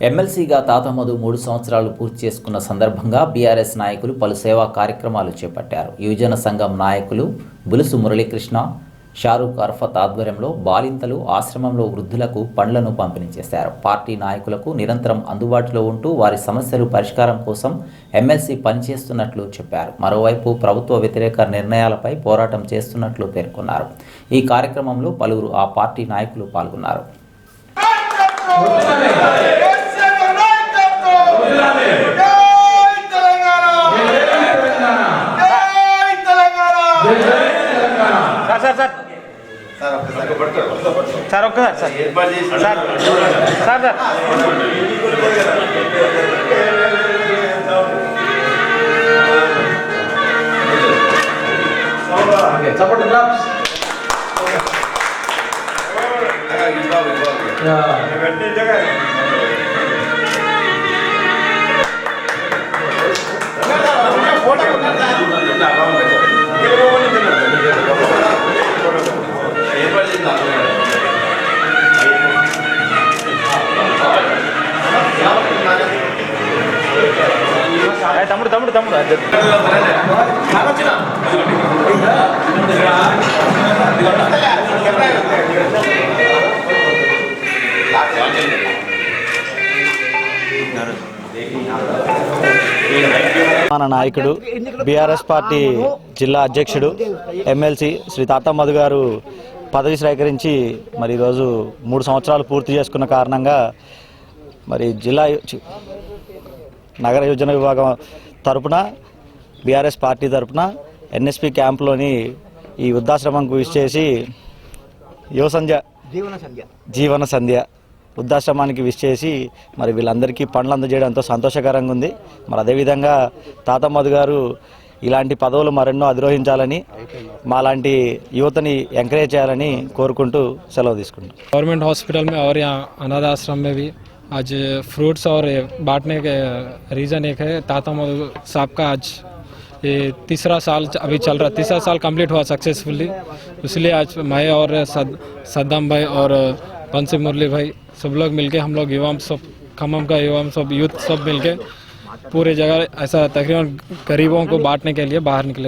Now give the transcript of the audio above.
ఎమ్మెల్సీగా తాతమధు మూడు సంవత్సరాలు పూర్తి చేసుకున్న సందర్భంగా బీఆర్ఎస్ నాయకులు పలు సేవా కార్యక్రమాలు చేపట్టారు. యువజన సంఘం నాయకులు బులుసు మురళీకృష్ణ షారూక్ అర్ఫత్ ఆధ్వర్యంలో బాలింతలు ఆశ్రమంలో వృద్ధులకు పండ్లను పంపిణీ చేశారు. పార్టీ నాయకులకు నిరంతరం అందుబాటులో ఉంటూ వారి సమస్యలు పరిష్కారం కోసం ఎమ్మెల్సీ పనిచేస్తున్నట్లు చెప్పారు. మరోవైపు ప్రభుత్వ వ్యతిరేక నిర్ణయాలపై పోరాటం చేస్తున్నట్లు పేర్కొన్నారు. ఈ కార్యక్రమంలో పలువురు ఆ పార్టీ నాయకులు పాల్గొన్నారు. సార్ సార్ సార్ సార్ ఒక్కసారి సార్ సార్ సార్ సార్ ఏ, తమ్ముడు తమ్ముడు తమ్ముడు. మన నాయకుడు బీఆర్ఎస్ పార్టీ జిల్లా అధ్యక్షుడు ఎమ్మెల్సీ శ్రీ తాత మధు గారు పదవి స్వీకరించి మరి ఈరోజు మూడు సంవత్సరాలు పూర్తి చేసుకున్న కారణంగా మరి జిల్లా నగర యోజన విభాగం తరపున బీఆర్ఎస్ పార్టీ తరపున ఎన్ఎస్పి క్యాంప్లోని ఈ వృద్ధాశ్రమంకు చేసి యువ సంధ్య జీవన సంధ్య. జీవన సంధ్య వృద్ధాశ్రమానికి విచ్చేసి మరి వీళ్ళందరికీ పనులు అందజేయడం ఎంతో సంతోషకరంగా ఉంది. మరి అదేవిధంగా తాతమ్మధు గారు ఇలాంటి పదవులు మరెన్నో అధిరోహించాలని మాలాంటి యువతని ఎంకరేజ్ చేయాలని కోరుకుంటూ సెలవు తీసుకుంటాం గవర్నమెంట్ హాస్పిటల్ అనాథాశ్రమే आज फ्रूट्स और बांटने के रीज़न एक है। ताता मधु साहब का आज ये तीसरा साल अभी चल रहा तीसरा साल कंप्लीट हुआ सक्सेसफुली इसलिए आज मैं और सद, सद्दाम भाई और बंसी मुरली भाई सब लोग मिलके हम लोग युवा सब खम्मम का युवा सब यूथ सब मिलके पूरे जगह ऐसा तकरीबन गरीबों को बांटने के लिए बाहर निकले।